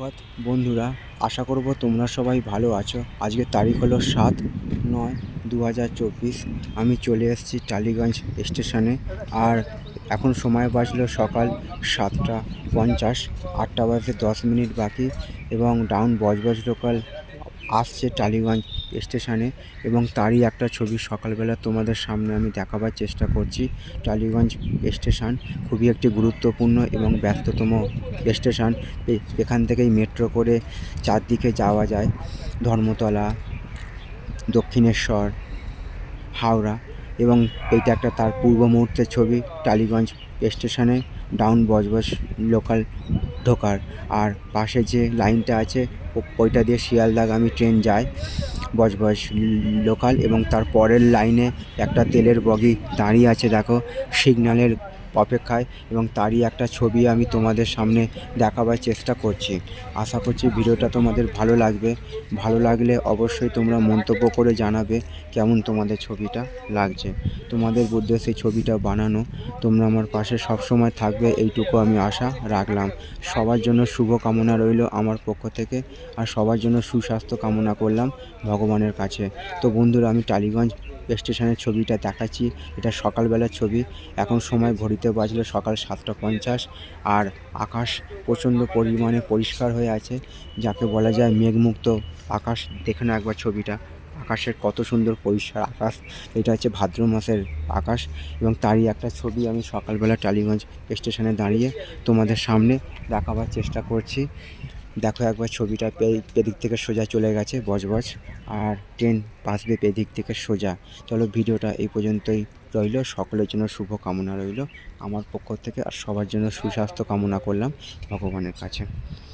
সুপ্রভাত বন্ধুরা, আশা করব তোমরা সবাই ভালো আছো। আজকের তারিখ হলো সাত নয় দু আমি চলে এসেছি টালিগঞ্জ স্টেশনে। আর এখন সময় বাজলো সকাল সাতটা পঞ্চাশ। আটটা বাজে দশ মিনিট বাকি এবং ডাউন বজবজ লোকাল আসছে টালিগঞ্জ স্টেশনে এবং তারই একটা ছবি সকালবেলা তোমাদের সামনে আমি দেখাবার চেষ্টা করছি। টালিগঞ্জ স্টেশন খুবই একটি গুরুত্বপূর্ণ এবং ব্যস্ততম স্টেশন। এখান থেকেই মেট্রো করে চারদিকে যাওয়া যায়। ধর্মতলা, দক্ষিণেশ্বর, হাওড়া। এবং এইটা একটা তার পূর্ব মুহূর্তের ছবি, টালিগঞ্জ স্টেশনে, ডাউন বজবজ লোকাল ঢোকার। আর পাশে যে লাইনটা আছে, ওইটা দিয়ে শিয়ালদাগামী ট্রেন যায় বজবজ লোকাল এবং তার পরের লাইনে একটা তেলের বগি দাঁড়িয়ে আছে, দেখো। সিগন্যালের অপেক্ষায় এবং তারই একটা ছবি আমি তোমাদের সামনে দেখাবার চেষ্টা করছি। আশা করছি ভিডিওটা তোমাদের ভালো লাগবে। ভালো লাগলে অবশ্যই তোমরা মন্তব্য করে জানাবে কেমন তোমাদের ছবিটা লাগছে। তোমাদের উদ্দেশ্যে ছবিটা বানানো। তোমরা আমার পাশে সবসময় থাকবে এইটুকু আমি আশা রাখলাম। সবার জন্য শুভ কামনা রইল আমার পক্ষ থেকে আর সবার জন্য সুস্বাস্থ্য কামনা করলাম ভগবানের কাছে। তো বন্ধুরা আমি টালিগঞ্জ স্টেশনের ছবিটা দেখাচ্ছি। এটা সকালবেলার ছবি। এখন সময় ঘড়িতে বাজলো সকাল সাতটা পঞ্চাশ আর আকাশ প্রচণ্ড পরিমাণে পরিষ্কার হয়ে আছে, যাকে বলা যায় মেঘমুক্ত আকাশ। দেখে না একবার ছবিটা। আকাশের কত সুন্দর পরিষ্কার আকাশ। এটা হচ্ছে ভাদ্র মাসের আকাশ এবং তারই একটা ছবি আমি সকালবেলা টালিগঞ্জ স্টেশনে দাঁড়িয়ে তোমাদের সামনে দেখাবার চেষ্টা করছি। দেখো একবার ছবিটা পেদিক থেকে সোজা চলে গেছে, বজ বজ, আর ট্রেন পাসবে পেদিক থেকে সোজা। চলো ভিডিওটা এই পর্যন্তই রইল। সকলের জন্য শুভ কামনা রইল। আমার পক্ষ থেকে আর সবার জন্য সুস্বাস্থ্য কামনা করলাম ভগবানের কাছে।